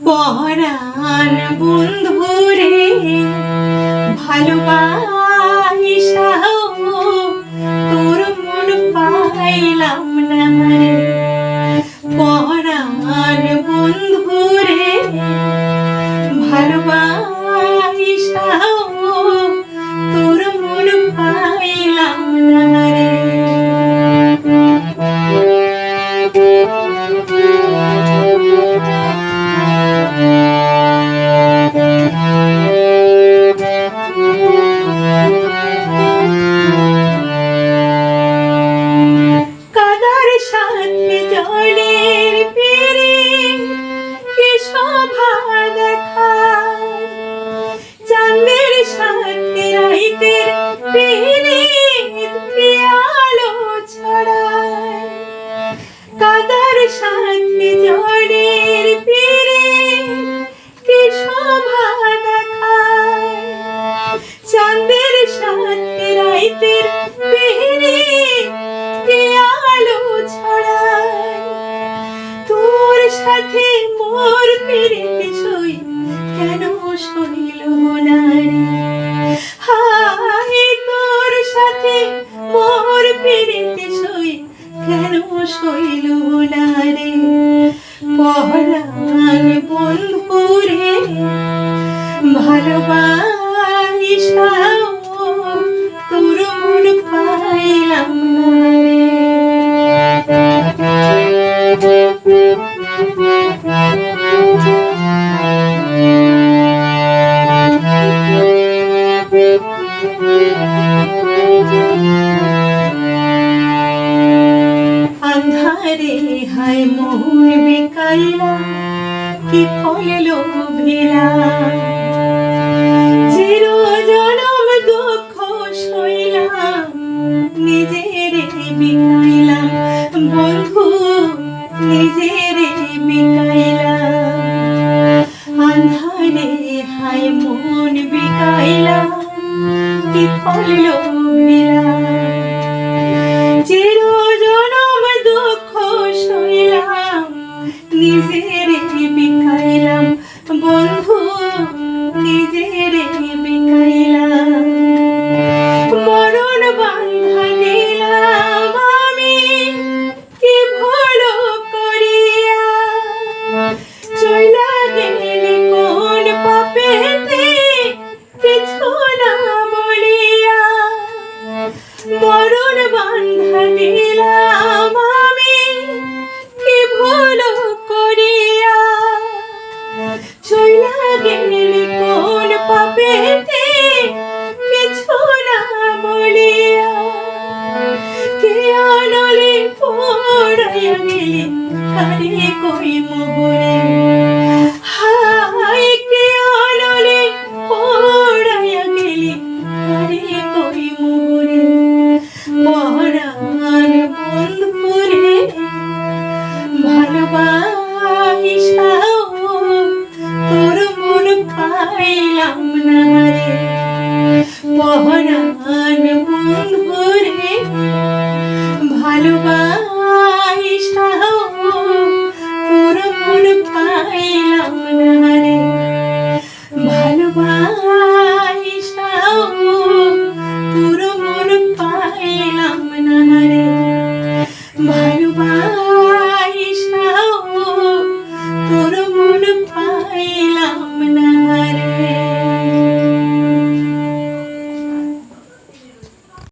পরাণ বন্ধুরে ভালোবাসাও শোভা দেখায়। চাঁদের সাথে রাইতের পেরে কে আলো ছড়ায়। তোর সাথে মোর পেরেতে সই কেন সইল না রে হায়, তোর সাথে মোর পেরেতে সই কেন সইল না রে পহরান ভালোবাসাও তোর মন পাইলাম আন্ধারে হায় মন বেকাইলা কি ফলে লোভেলা। নিজের বিকাইলাম আন্ধারে হাই মন বিকাইলাম কি ফল চির জনম দুঃখ সইলাম নিজের গেলে কই মোহরে। আপনারে ভালোবাসাও পুরো মন পাইলাম না রে ভালোবাসাও পুরো মন পাইলাম না